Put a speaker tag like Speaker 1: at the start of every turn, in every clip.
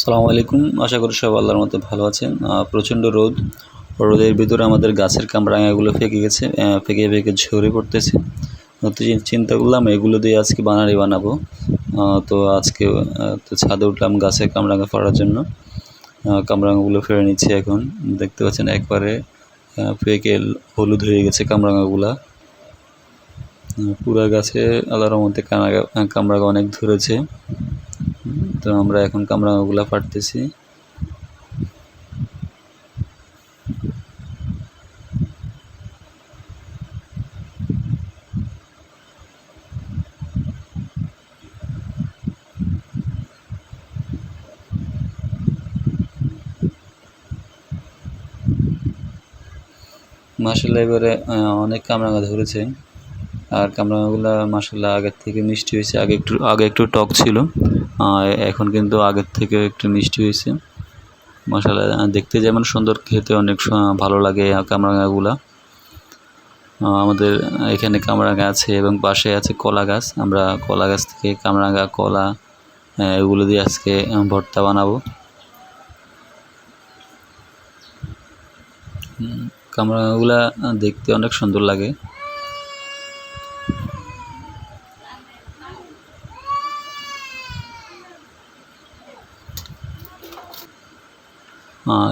Speaker 1: সালামু আলাইকুম। আশা করি সব আল্লাহর মতো ভালো আছেন। প্রচণ্ড রোদ। রোদের ভিতরে আমাদের গাছের কামরাঙাগুলো ফেঁকে গেছে ফেঁকে ফেঁকে ঝরে পড়তেছে। তো চিন্তা করলাম, এগুলো দিয়ে আজকে বানারি বানাবো। তো আজকে তো ছাদে উঠলাম গাছের কামরাঙা ফেরার জন্য। কামরাঙাগুলো ফেরে নিচ্ছি এখন। দেখতে পাচ্ছেন একবারে পেকে হলুদ হয়ে গেছে কামরাঙাগুলা। পুরা গাছে আল্লাহর মধ্যে কামরাঙা অনেক ধরেছে। তো আমরা এখন কামরাঙাগুলা পাড়তেছি মাসাল্লাহ এবারে অনেক কামরাঙা ধরেছে। আর কামরাঙাগুলা মাসাল্লাহ আগের থেকে মিষ্টি হয়েছে, আগে একটু আগে একটু টক ছিল। এখন কিন্তু আগের থেকে একটু মিষ্টি হয়েছে। মাসাল্লাহ দেখতে যেমন সুন্দর, খেতে অনেক ভালো লাগে কামরাঙাগুলা। আমাদের এখানে কামরাঙা আছে এবং পাশে আছে কলা গাছ। আমরা কলা গাছ থেকে কামরাঙা, কলা এগুলো দিয়ে আজকে ভর্তা বানাবো। কামরাঙাগুলা দেখতে অনেক সুন্দর লাগে।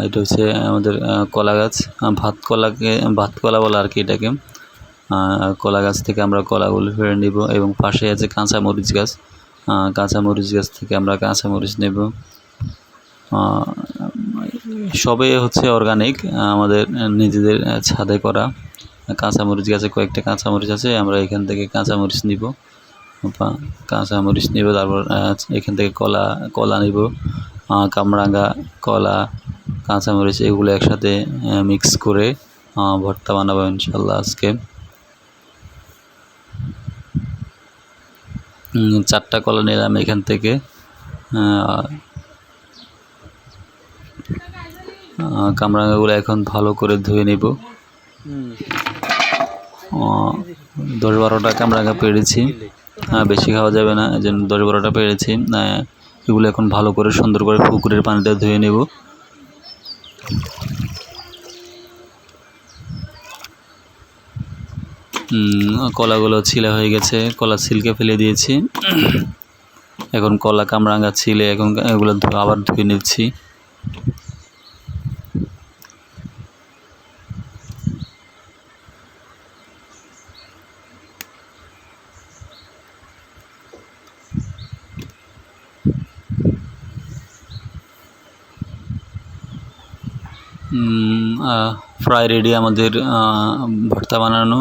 Speaker 1: এটা হচ্ছে আমাদের কলা গাছ। ভাত কলাকে ভাত কলা বলে আর কি এটাকে। কলা গাছ থেকে আমরা কলাগুলো ফেরে নিব এবং পাশে আছে কাঁচা মরিচ গাছ। কাঁচা মরিচ গাছ থেকে আমরা কাঁচা মরিচ নেব। সবে হচ্ছে অর্গানিক আমাদের নিজেদের ছাদে করা কাঁচা মরিচ গাছে কয়েকটা কাঁচা মরিচ আছে আমরা এখান থেকে কাঁচা মরিচ নিব। কাঁচা মরিচ নিব তারপর এখান থেকে কলা কলা নিব। আহ, কামরাঙা কলা কাঁচা মরিচ এগুলো একসাথে মিক্স করে ভর্তা বানাবো ইনশাল্লাহ আজকে। চারটা কলা নিলাম এখান থেকে। কামরাঙাগুলো এখন ভালো করে ধুয়ে নেব। দশ বারোটা কামরাঙা পেরেছি। আহ, বেশি খাওয়া যাবে না জন্য দশ বারোটা পেরেছি। এগুলো এখন ভালো করে সুন্দর করে পুকুরের পানিটা ধুয়ে নেব। কলাগুলো ছিলা হয়ে গেছে। কলা ছিলকে ফেলে দিয়েছি। এখন কলা কামরাঙ্গা ছিলে, এখন এগুলো আবার ধুয়ে নিচ্ছি। ফ্রাই রেডি আমাদের ভর্তা বানানো,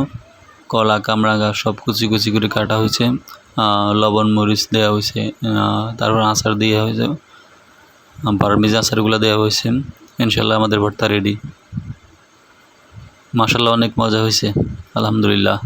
Speaker 1: কলা কামরাঙা সব কুচি কুচি করে কাটা হয়েছে। লবণ, মরিচ দেওয়া হয়েছে তারপর আচার দেওয়া হয়েছে পারমিজ আচারগুলো দেওয়া হয়েছে। ইনশাল্লাহ আমাদের ভর্তা রেডি মাসাল্লাহ অনেক মজা হয়েছে, আলহামদুলিল্লাহ।